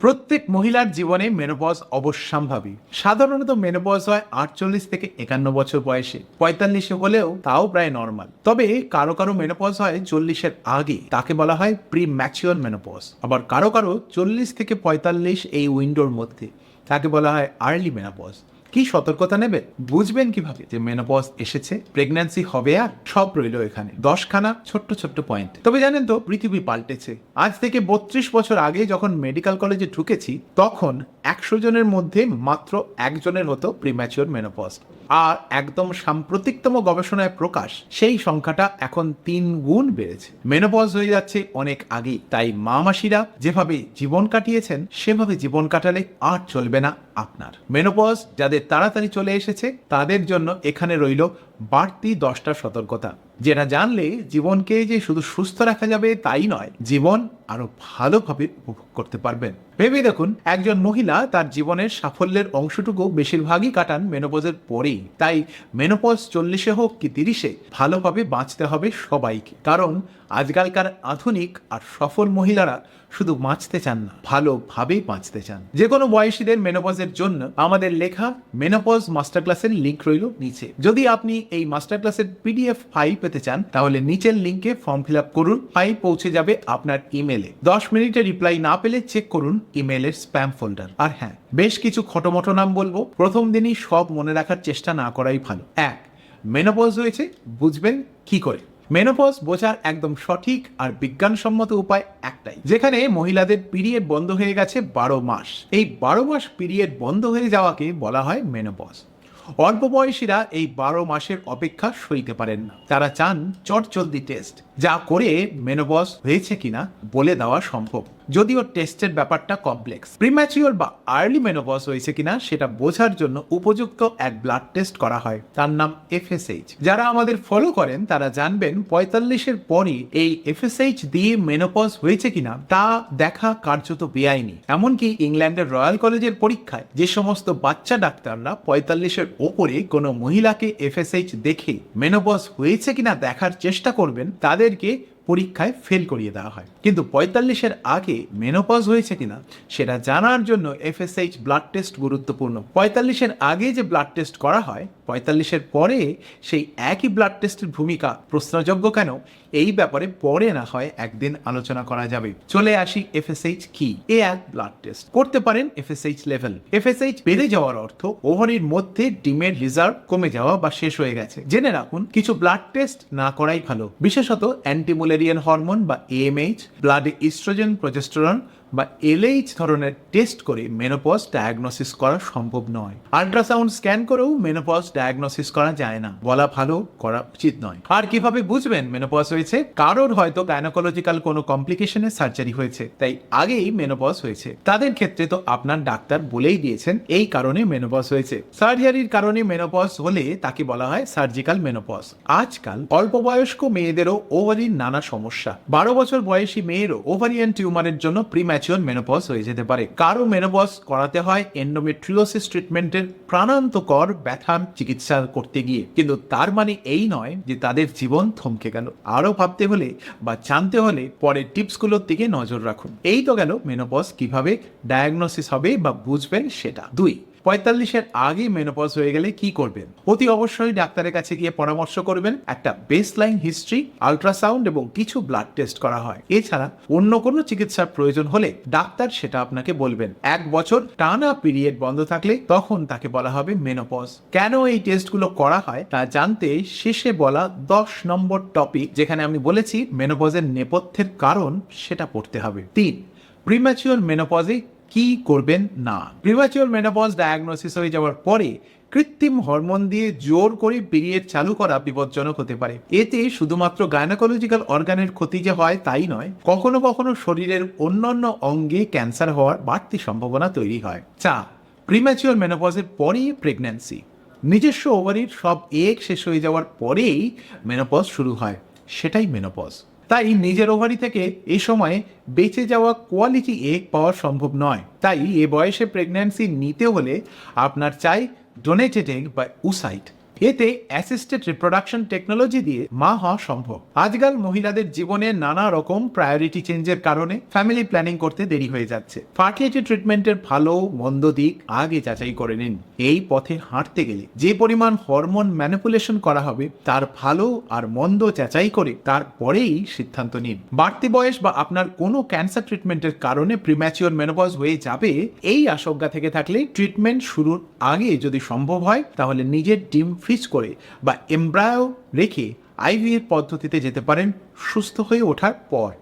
প্রত্যেক মহিলার জীবনে মেনোপজ অবশ্যম্ভাবী। সাধারণত মেনোপজ হয় আটচল্লিশ থেকে একান্ন বছর বয়সে। পঁয়তাল্লিশে হলেও তাও প্রায় নর্মাল তবে কারও কারও মেনোপজ হয় চল্লিশের আগে। তাকে বলা হয় প্রি ম্যাচিওর মেনোপজ আবার কারও কারও চল্লিশ থেকে পঁয়তাল্লিশ এই উইন্ডোর মধ্যে। তাকে বলা হয় আর্লি মেনোপজ কি সতর্কতা নেবে? বুঝবেন কীভাবে? যে মেনোপজ এসেছে প্রেগন্যান্সি হবে আর সব রইল এখানে। দশখানা ছোট্ট ছোট্ট পয়েন্ট তবে জানেন তো, পৃথিবী পাল্টেছে। আজ থেকে বত্রিশ বছর আগে যখন মেডিকেল কলেজে ঢুকেছি, তখন একশো জনের মধ্যে মাত্র একজনের হতো প্রিম্যাচিওর মেনোপজ আর একদম সাম্প্রতিকতম গবেষণায় প্রকাশ, সেই সংখ্যাটা এখন তিন গুণ বেড়েছে। মেনোপজ হয়ে যাচ্ছে অনেক আগে তাই মা মাসিরা যেভাবে জীবন কাটিয়েছেন, সেভাবে জীবন কাটালে আর চলবে না আপনার। মেনোপজ যাদের তাড়াতাড়ি চলে এসেছে, তাদের জন্য এখানে রইল বাড়তি দশটা সতর্কতা। যেটা জানলে জীবনকে যে শুধু সুস্থ রাখা যাবে তাই নয়, জীবন আরও ভালোভাবে উপভোগ করতে পারবেন। ভেবে দেখুন, একজন মহিলা তার জীবনের সাফল্যের অংশটুকু বেশিরভাগই কাটান মেনোপজের পরেই। তাই মেনোপজ চল্লিশে হোক কি তিরিশে, ভালোভাবে বাঁচতে হবে সবাইকে। কারণ আজকালকার আধুনিক আর সফল মহিলারা শুধু বাঁচতে চান না, ভালোভাবেই বাঁচতে চান। যে কোনো বয়সীদের মেনোপজের জন্য আমাদের লেখা মেনোপজ মাস্টার ক্লাসের লিঙ্ক রইল নিচে। যদি আপনি এই মাস্টার ক্লাসের পিডিএফ ফাইল পেতে চান, তাহলে নিচের লিঙ্কে ফর্ম ফিল আপ করুন ফাইল পৌঁছে যাবে আপনার ইমেলে দশ মিনিটে রিপ্লাই না পেলে চেক করুন ইমেলের স্প্যাম ফোল্ডার আর হ্যাঁ বেশ কিছু খটোমটো নাম বলব, প্রথম দিনই সব মনে রাখার চেষ্টা না করাই ভালো। এক মেনোপজ হয়েছে, বুঝবেন কি করে? মেনোপজ বোঝার একদম সঠিক আর বিজ্ঞানসম্মত উপায় একটাই, যেখানে মহিলাদের পিরিয়ড বন্ধ হয়ে গেছে বারো মাস। এই বারো মাস পিরিয়ড বন্ধ হয়ে যাওয়াকে বলা হয় মেনোপজ অল্প বয়সীরা এই বারো মাসের অপেক্ষা সইতে পারেন। না তারা চান চটচলদি টেস্ট, যা করে মেনোবস হয়েছে কিনা বলে দেওয়া সম্ভব। যদিও টেস্টের ব্যাপারটা কমপ্লেক্স। প্রিম্যাচিওর বা আর্লি মেনোপজ হয়েছে কিনা সেটা বোঝার জন্য উপযুক্ত এক ব্লাড টেস্ট করা হয়। তার নাম এফএসএইচ। যারা আমাদের ফলো করেন, তারা জানবেন পঁয়তাল্লিশের পরই এই এফএসএইচ দিয়ে মেনোপজ হয়েছে কিনা তা দেখা কার্যত বেআইনি। এমনকি ইংল্যান্ডের রয়্যাল কলেজের পরীক্ষায় যে সমস্ত বাচ্চা ডাক্তাররা পঁয়তাল্লিশের ওপরে কোনো মহিলাকে এফএসএইচ দেখে মেনোপজ হয়েছে কিনা দেখার চেষ্টা করবেন, তাদেরকে পরীক্ষায় ফেল করিয়ে দেওয়া হয়। কিন্তু পঁয়তাল্লিশের আগে মেনোপজ হয়েছে কিনা, সেটা জানার জন্য এফএসএইচ ব্লাড টেস্ট গুরুত্বপূর্ণ। পঁয়তাল্লিশের আগে যে ব্লাড টেস্ট করা হয় পঁয়তাল্লিশের পরে সেই একই ব্লাড টেস্টের ভূমিকা প্রশ্নযোগ্য কেন? এই ব্যাপারে পরে না হয় একদিন আলোচনা করা যাবে। চলে আসি এফএসএইচ কি? এ এক ব্লাড টেস্ট করতে পারেন এফএসএইচ লেভেল এফএসএইচ বেড়ে যাওয়ার অর্থ ওভারির মধ্যে ডিমের রিজার্ভ কমে যাওয়া বা শেষ হয়ে গেছে। জেনে রাখুন, কিছু ব্লাড টেস্ট না করাই ভালো। বিশেষত অ্যান্টিমুলেরিয়ান হরমোন বা এএমএইচ ব্লাডে ইস্ট্রোজেন প্রজেস্টেরন বা এলএইচ ধরনের টেস্ট করে মেনোপজ ডায়াগনোসিস করা সম্ভব নয়। আল্ট্রাসাউন্ড স্ক্যান করেও মেনোপজ ডায়াগনোসিস করা যায় না। বলা ভালো, করা উচিত নয়। আর কীভাবে বুঝবেন মেনোপজ হয়েছে? কারোর হয়তো গাইনোকোলজিক্যাল কোনো কমপ্লিকেশনের সার্জারি হয়েছে, তাই আগেই মেনোপজ হয়েছে। তাদের ক্ষেত্রে তো আপনার ডাক্তার বলেই দিয়েছেন, এই কারণে মেনোপজ হয়েছে। সার্জারির কারণে মেনোপজ হলে তাকে বলা হয় সার্জিক্যাল মেনোপজ আজকাল অল্প বয়স্ক মেয়েদেরও ওভারির নানা সমস্যা। বারো বছর বয়সী মেয়েরও ওভারিয়ান টিউমারের জন্য প্রিম্যাচুয়ার মেনোপজ হয়ে যেতে পারে। কারও মেনোপজ করাতে হয় এন্ডোমেট্রিওসিস ট্রিটমেন্টের প্রাণান্তকর ব্যথার চিকিৎসা করতে গিয়ে। কিন্তু তার মানে এই নয় যে তাদের জীবন থমকে গেল। আরও ভাবতে হলে বা জানতে হলে পরের টিপসগুলোর দিকে নজর রাখুন। এই তো গেল মেনোপজ কীভাবে ডায়াগনোসিস হবে বা বুঝবেন সেটা। দুই পঁয়তাল্লিশের আগে মেনোপজ হয়ে গেলে কি করবেন? অতি অবশ্যই ডাক্তারের কাছে গিয়ে পরামর্শ করবেন, একটা বেসলাইন হিস্ট্রি আলট্রাসাউন্ড এবং কিছু ব্লাড টেস্ট করা হয়। এছাড়া অন্য কোনো চিকিৎসার প্রয়োজন হলে ডাক্তার সেটা আপনাকে বলবেন। এক বছর টানা পিরিয়ড বন্ধ থাকলে তখন তাকে বলা হবে মেনোপজ কেন এই টেস্টগুলো করা হয়? তা জানতে শেষে বলা দশ নম্বর টপিক যেখানে আমি বলেছি মেনোপজের নেপথ্যের কারণ সেটা পড়তে হবে। তিন প্রিম্যাচুয়ার মেনোপজে কি করবেন না? প্রিম্যাচুয়ার মেনোপজ ডায়াগনোসিস হয়ে যাওয়ার পরে কৃত্রিম হরমোন দিয়ে জোর করে পিরিয়ড চালু করা বিপজ্জনক হতে পারে। এতে শুধুমাত্র গাইনোকোলজিক্যাল অর্গানের ক্ষতি যে হয় তাই নয়, কখনো কখনো শরীরের অন্যান্য অঙ্গে ক্যান্সার হওয়ার বাড়তি সম্ভাবনা তৈরি হয়। চা প্রিম্যাচুয়ার মেনোপজের পরেই প্রেগন্যান্সি নিজস্ব ওভারির সব এক শেষ হয়ে যাওয়ার পরেই মেনোপজ শুরু হয়। সেটাই মেনোপজ তাই নিজের ওভারি থেকে এ সময়ে বেঁচে যাওয়া কোয়ালিটি এগ পাওয়া সম্ভব নয়। তাই এ বয়সে প্রেগন্যান্সি নিতে হলে আপনার চাই ডোনেটেড এগ বা উসাইট এতে অ্যাসিস্টেড রিপ্রোডাকশন টেকনোলজি দিয়ে মা হওয়া সম্ভব। আজকাল মহিলাদের জীবনে নানা রকম প্রায়োরিটি চেঞ্জের কারণে ফ্যামিলি প্ল্যানিং করতে দেরি হয়ে যাচ্ছে। ফার্টিলিটি ট্রিটমেন্টের ভালো, মন্দ দিক আগে যাচাই করে নিন। এই পথে হাঁটতে গেলে যে পরিমাণ হরমোন ম্যানিপুলেশন করা হবে, তার ভালো আর মন্দ যাচাই করে তারপরেই সিদ্ধান্ত নিন। বাড়তি বয়স বা আপনার কোনো ক্যান্সার ট্রিটমেন্টের কারণে প্রিম্যাচিওর মেনোপজ হয়ে যাবে, এই আশঙ্কা থেকে থাকলে ট্রিটমেন্ট শুরুর আগে যদি সম্ভব হয়, তাহলে নিজের ডিম ফ্রিজ করে বা এমব্রায়ো রেখে আইভিএফ পদ্ধতিতে যেতে পারেন সুস্থ হয়ে ওঠার পর।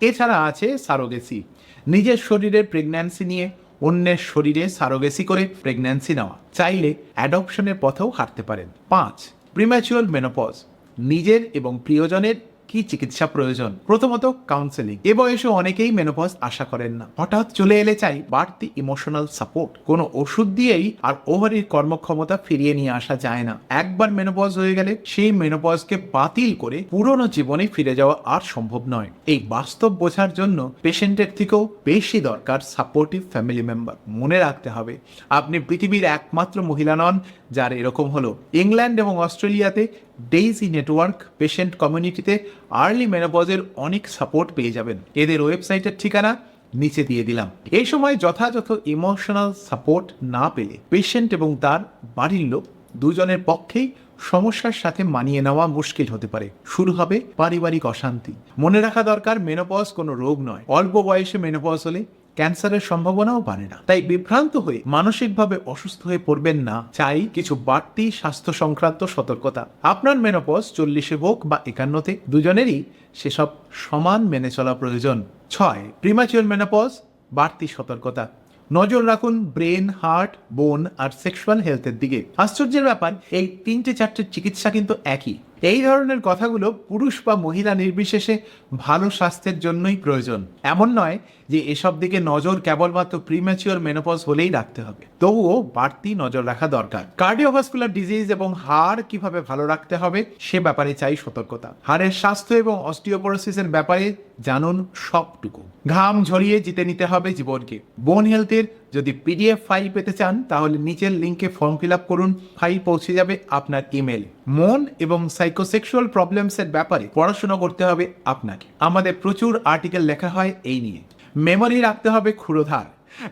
এছাড়া আছে সারোগেসি। নিজের শরীরের প্রেগন্যান্সি নিয়ে অন্যের শরীরে সারোগেসি করে প্রেগন্যান্সি নেওয়া। চাইলে অ্যাডপশনের পথেও হাঁটতে পারেন। পাঁচ প্রিম্যাচুয়াল মেনোপজ নিজের এবং প্রিয়জনের কি চিকিৎসা প্রয়োজন? প্রথমত কাউন্সেলিং এ বয়সে অনেকেই মেনোপজ আশা করেন না। হঠাৎ চলে এলে চাই বাড়তি ইমোশনাল সাপোর্ট কোনো ওষুধ দিয়েই আর ওভারির কর্মক্ষমতা ফিরিয়ে নিয়ে আসা যায় না। একবার মেনোপজ হয়ে গেলে সেই মেনোপজকে বাতিল করে পুরনো জীবনে ফিরে যাওয়া আর সম্ভব নয়। এই বাস্তব বোঝার জন্য পেশেন্টের থেকেও বেশি দরকার সাপোর্টিভ ফ্যামিলি মেম্বার মনে রাখতে হবে, আপনি পৃথিবীর একমাত্র মহিলা নন যার এরকম হলো। ইংল্যান্ড এবং অস্ট্রেলিয়াতে ডেইজি নেটওয়ার্ক পেশেন্ট কমিউনিটিতে আর্লি মেনোপজের অনেক সাপোর্ট পেয়ে যাবেন। এদের ওয়েবসাইটের ঠিকানা নিচে দিয়ে দিলাম। এই সময় যথাযথ ইমোশনাল সাপোর্ট না পেলে পেশেন্ট এবং তার বাড়ির লোক দুজনের পক্ষেই সমস্যার সাথে মানিয়ে নেওয়া মুশকিল হতে পারে। শুরু হবে পারিবারিক অশান্তি। মনে রাখা দরকার মেনোপজ কোনো রোগ নয়। অল্প বয়সে মেনোপজ হলে ক্যান্সারের সম্ভাবনাও বাড়ে না। তাই বিভ্রান্ত হয়ে মানসিকভাবে অসুস্থ হয়ে পড়বেন না। চাই কিছু বাড়তি স্বাস্থ্য সংক্রান্ত সতর্কতা। আপনার মেনোপজ চল্লিশে হোক বা একান্নতে, দুজনেরই সেসব সমান মেনে চলা প্রয়োজন। ছয় প্রিমাচুয়াল মেনোপজ বাড়তি সতর্কতা। নজর রাখুন ব্রেন, হার্ট, বোন আর সেক্সুয়াল হেলথের দিকে। আশ্চর্যের ব্যাপার, এই তিনটে চারটে চিকিৎসা কিন্তু একই। এই ধরনের কথাগুলো পুরুষ বা মহিলা নির্বিশেষে ভালো স্বাস্থ্যের জন্যই প্রয়োজন। এমন নয় যে এসব দিকে নজর কেবলমাত্র প্রিম্যাচিওর মেনোপজ হলেই রাখতে হবে। তবুও বাড়তি নজর রাখা দরকার। কার্ডিওভাস্কুলার ডিজিজ এবং হাড় কীভাবে ভালো রাখতে হবে, সে ব্যাপারে চাই সতর্কতা। হাড়ের স্বাস্থ্য এবং অস্টিওপোরোসিসের ব্যাপারে জানুন সবটুকু। ঘাম ঝরিয়ে জিতে নিতে হবে জীবনকে। বোন হেলথের যদি পিডিএফ ফাইল পেতে চান, তাহলে নিচের লিঙ্কে ফর্ম ফিল আপ করুন ফাইল পৌঁছে যাবে আপনার ইমেল মন এবং সাইকোসেক্সুয়াল প্রবলেমসের ব্যাপারে পড়াশোনা করতে হবে আপনাকে। আমাদের প্রচুর আর্টিকেল লেখা হয় এই নিয়ে। মেমোরি রাখতে হবে ক্ষুরোধার।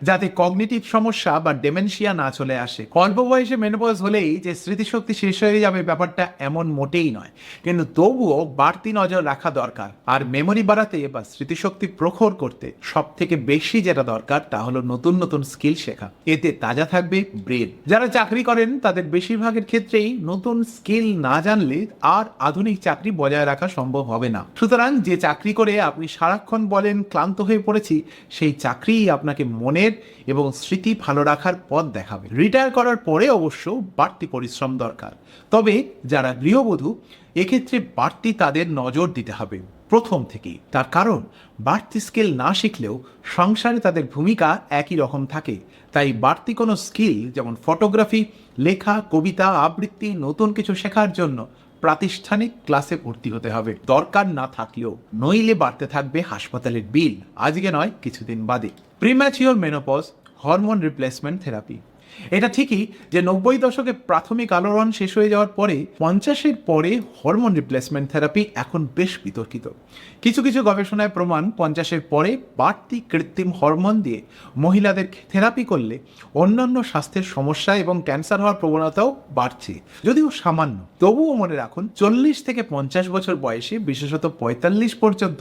যাতে কগনিটিভ সমস্যা বা ডেমেনশিয়া না চলে আসে। অল্প বয়সে মেনোপজ হলেই যে স্মৃতিশক্তি শেষ হয়ে যাবে ব্যাপারটা এমন মোটেই নয়। কিন্তু তবুও বাড়তি নজর রাখা দরকার। আর মেমোরি বাড়াতে বা স্মৃতিশক্তি প্রখর করতে সব থেকে বেশি যেটা দরকার তা হলো নতুন নতুন স্কিল শেখা। এতে তাজা থাকবে ব্রেন যারা চাকরি করেন, তাদের বেশিরভাগের ক্ষেত্রেই নতুন স্কিল না জানলে আর আধুনিক চাকরি বজায় রাখা সম্ভব হবে না। সুতরাং যে চাকরি করে আপনি সারাক্ষণ বলেন, ক্লান্ত হয়ে পড়েছি, সেই চাকরিই আপনাকে মনের এবং স্মৃতি ভালো রাখার পথ দেখাবে। রিটায়ার করার পরে অবশ্য বাড়তি পরিশ্রম দরকার। তবে যারা গৃহবধূ, এক্ষেত্রে বাড়তি তাদের নজর দিতে হবে, প্রথম থেকেই। তার কারণ, বাড়তি স্কিল না শিখলেও সংসারে তাদের ভূমিকা একই রকম থাকে। তাই বাড়তি কোনো স্কিল, যেমন ফটোগ্রাফি, লেখা, কবিতা, আবৃত্তি, নতুন কিছু শেখার জন্য প্রাতিষ্ঠানিক ক্লাসে ভর্তি হতে হবে। দরকার না থাকলেও নইলে বাড়তে থাকবে হাসপাতালের বিল। আজকে নয়, কিছুদিন বাদে। Premature menopause hormone replacement therapy এটা ঠিকই যে নব্বই দশকে প্রাথমিক আলোড়ন শেষ হয়ে যাওয়ার পরে পঞ্চাশের পরে হরমোন রিপ্লেসমেন্ট থেরাপি এখন বেশ বিতর্কিত। কিছু কিছু গবেষণায় প্রমাণ পঞ্চাশের পরে বাড়তি কৃত্রিম হরমোন দিয়ে মহিলাদের থেরাপি করলে অন্যান্য স্বাস্থ্যের সমস্যা এবং ক্যান্সার হওয়ার প্রবণতাও বাড়ছে, যদিও সামান্য। তবুও মনে রাখুন, চল্লিশ থেকে পঞ্চাশ বছর বয়সে, বিশেষত পঁয়তাল্লিশ পর্যন্ত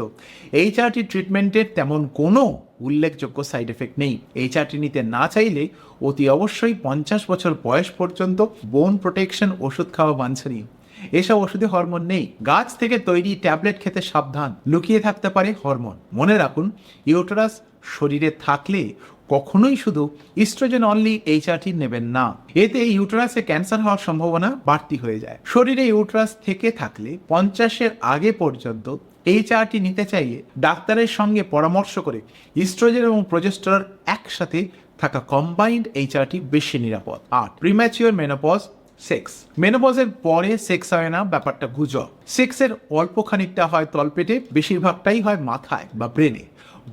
এইচআরটি ট্রিটমেন্টের তেমন কোনো উল্লেখযোগ্য সাইড এফেক্ট নেই। এই চারটি নিতে না চাইলে অতি অবশ্যই পঞ্চাশ বছর বয়স পর্যন্ত বোন প্রোটেকশন ওষুধ খাওয়া বাঞ্ছনীয় এসব ওষুধে হরমোন নেই। গাছ থেকে তৈরি ট্যাবলেট খেতে সাবধান। লুকিয়ে থাকতে পারে হরমোন মনে রাখুন ইউটেরাস শরীরে থাকলে কখনোই শুধু ইস্ট্রোজেন অনলি এইচআরটি নেবেন না। এতে ইউটেরাসে ক্যান্সার হওয়ার সম্ভাবনা বাড়তি হয়ে যায়। শরীরে ইউটেরাস থেকে থাকলে পঞ্চাশের আগে পর্যন্ত এইচআরটি নিতে চাইলে ডাক্তারের সঙ্গে পরামর্শ করে ইস্ট্রোজেন এবং প্রজেস্টর একসাথে থাকা কম্বাইন্ড এইচআরটি বেশি নিরাপদ। আর প্রিম্যাচিওর মেনোপজ সেক্স মেনোপজের পরে সেক্স হয় না, ব্যাপারটা গুজব। সেক্সের অল্প খানিকটা হয় তলপেটে, বেশিরভাগটাই হয় মাথায় বা ব্রেনে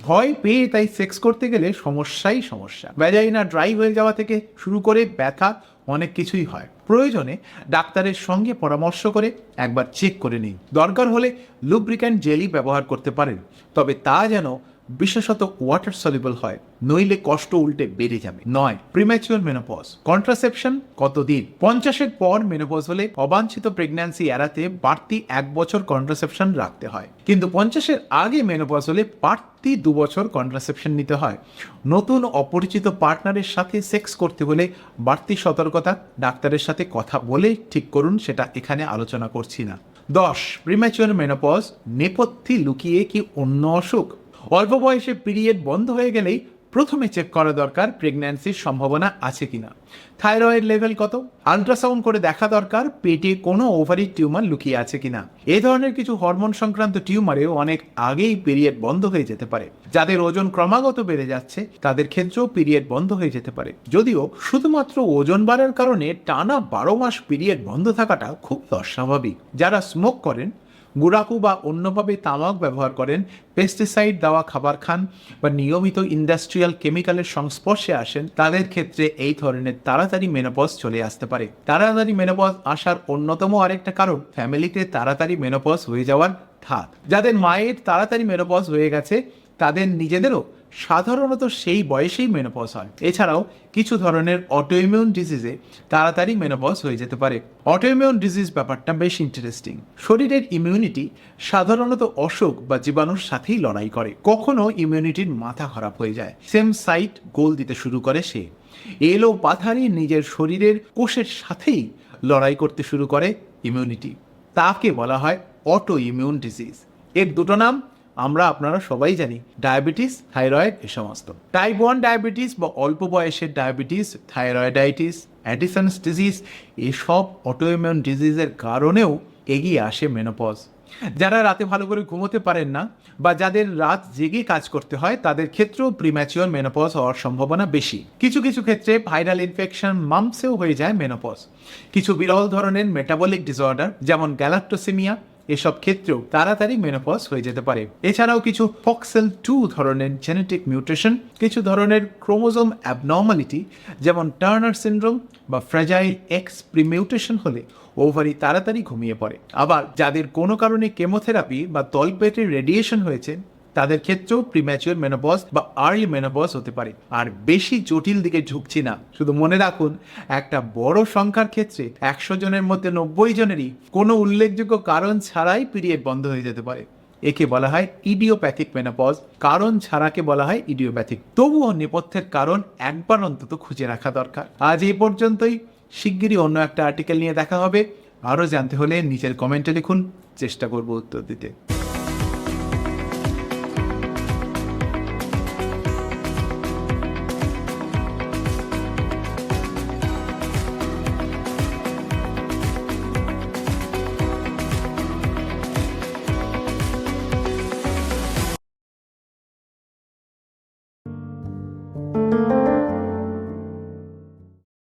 ভয় পেয়ে তাই সেক্স করতে গেলে সমস্যাই সমস্যা। ভ্যাজাইনা ড্রাই হয়ে যাওয়া থেকে শুরু করে ব্যথা অনেক কিছুই হয়। প্রয়োজনে ডাক্তারের সঙ্গে পরামর্শ করে একবার চেক করে নিন। দরকার হলে লুব্রিক্যান্ট জেলি ব্যবহার করতে পারেন। তবে তা যেন বিশেষত ওয়াটার সলিবল হয়, নইলে কষ্ট উল্টে বেড়ে যাবে। নয় প্রিম্যাচুয়ার মেনোপজ কন্ট্রাসেপশন কতদিন? পঞ্চাশের পর মেনোপজ হলে অবাঞ্ছিত প্রেগন্যান্সি এড়াতে বাড়তি এক বছর কন্ট্রাসেপশন রাখতে হয়। কিন্তু পঞ্চাশের আগে মেনোপজ হলে বাড়তি দু বছর কন্ট্রাসেপশন নিতে হয়। নতুন অপরিচিত পার্টনারের সাথে সেক্স করতে হলে বাড়তি সতর্কতা, ডাক্তারের সাথে কথা বলে ঠিক করুন, সেটা এখানে আলোচনা করছি না। দশ প্রিম্যাচুয়ার মেনোপজ নেপথ্যে লুকিয়ে কি অন্য অসুখ? অল্প বয়সে পিরিয়ড বন্ধ হয়ে গেলেই প্রথমে চেক করা দরকার প্রেগন্যান্সির সম্ভাবনা আছে কিনা। থাইরয়েড লেভেল কত? আলট্রাসাউন্ড করে দেখা দরকার, পেটে কোনো ওভারি টিউমার লুকিয়ে আছে কিনা। এই ধরনের কিছু হরমোন সংক্রান্ত টিউমারেও অনেক আগেই পিরিয়ড বন্ধ হয়ে যেতে পারে। যাদের ওজন ক্রমাগত বেড়ে যাচ্ছে, তাদের ক্ষেত্রেও পিরিয়ড বন্ধ হয়ে যেতে পারে। যদিও শুধুমাত্র ওজন বাড়ার কারণে টানা বারো মাস পিরিয়ড বন্ধ থাকাটা খুব অস্বাভাবিক। যারা স্মোক করেন গুড়াকু বা অন্যভাবে তামাক ব্যবহার করেন পেস্টিসাইড দেওয়া খাবার খান বা নিয়মিত ইন্ডাস্ট্রিয়াল কেমিক্যালের সংস্পর্শে আসেন, তাদের ক্ষেত্রে এই ধরনের তাড়াতাড়ি মেনোপজ চলে আসতে পারে। তাড়াতাড়ি মেনোপজ আসার অন্যতম আরেকটা কারণ ফ্যামিলিতে তাড়াতাড়ি মেনোপজ হয়ে যাওয়ার ধাত। যাদের মায়ের তাড়াতাড়ি মেনোপজ হয়ে গেছে, তাদের নিজেদেরও সাধারণত সেই বয়সেই মেনোপজ হয়। এছাড়াও কিছু ধরনের অটোইমিউন ডিজিজে তাড়াতাড়ি মেনোপজ হয়ে যেতে পারে। অটোইমিউন ডিজিজ ব্যাপারটা বেশ ইন্টারেস্টিং শরীরের ইমিউনিটি সাধারণত অসুখ বা জীবাণুর সাথেই লড়াই করে। কখনো ইমিউনিটির মাথা খারাপ হয়ে যায়। সেম সাইট গোল দিতে শুরু করে সে। এলো পাথারি নিজের শরীরের কোষের সাথেই লড়াই করতে শুরু করে ইমিউনিটি তাকে বলা হয় অটো ইমিউন ডিজিজ এর দুটো নাম আমরা আপনারা সবাই জানি, ডায়াবেটিস, থাইরয়েড এ সমস্ত টাইপ ওয়ান ডায়াবেটিস বা অল্প বয়সের ডায়াবেটিস, থাইরয়েডাইটিস অ্যাডিসন্স ডিজিজ এসব অটোইমিউন ডিজিজের কারণেও এগিয়ে আসে মেনোপজ যারা রাতে ভালো করে ঘুমোতে পারেন না বা যাদের রাত জেগে কাজ করতে হয়, তাদের ক্ষেত্রেও প্রিম্যাচিওর মেনোপজ হওয়ার সম্ভাবনা বেশি। কিছু কিছু ক্ষেত্রে ভাইরাল ইনফেকশন মাম্পসেও হয়ে যায় মেনোপজ কিছু বিরল ধরনের মেটাবলিক ডিসঅর্ডার যেমন গ্যালাক্টোসিমিয়া এসব ক্ষেত্রেও তাড়াতাড়ি মেনোপজ হয়ে যেতে পারে। এছাড়াও কিছু ফক্সেল টু ধরনের জেনেটিক মিউটেশন কিছু ধরনের ক্রোমোজোম অ্যাবনর্মালিটি যেমন টার্নার সিন্ড্রোম বা ফ্রেজাইল এক্স প্রিমিউটেশন হলে ওভারি তাড়াতাড়ি ঘুমিয়ে পড়ে। আবার যাদের কোনো কারণে কেমোথেরাপি বা তলপেটে রেডিয়েশন হয়েছে তাদের ক্ষেত্রেও প্রিম্যাচুয়ার মেনোপজ বা আর্লি মেনোপজ হতে পারে। আর বেশি জটিল দিকে ঝুঁকছি না। শুধু মনে রাখুন, একটা বড় সংখ্যার ক্ষেত্রে একশো জনের মধ্যে নব্বই জনেরই কোনো উল্লেখযোগ্য কারণ ছাড়াই পিরিয়ড বন্ধ হয়ে যেতে পারে। একে বলা হয় ইডিওপ্যাথিক মেনোপজ কারণ ছাড়াকে বলা হয় ইডিওপ্যাথিক তবুও নেপথ্যের কারণ একবার অন্তত খুঁজে রাখা দরকার। আজ এই পর্যন্তই। শিগগিরই অন্য একটা আর্টিকেল নিয়ে দেখা হবে। আরও জানতে হলে নিচের কমেন্টে লিখুন। চেষ্টা করব উত্তর দিতে।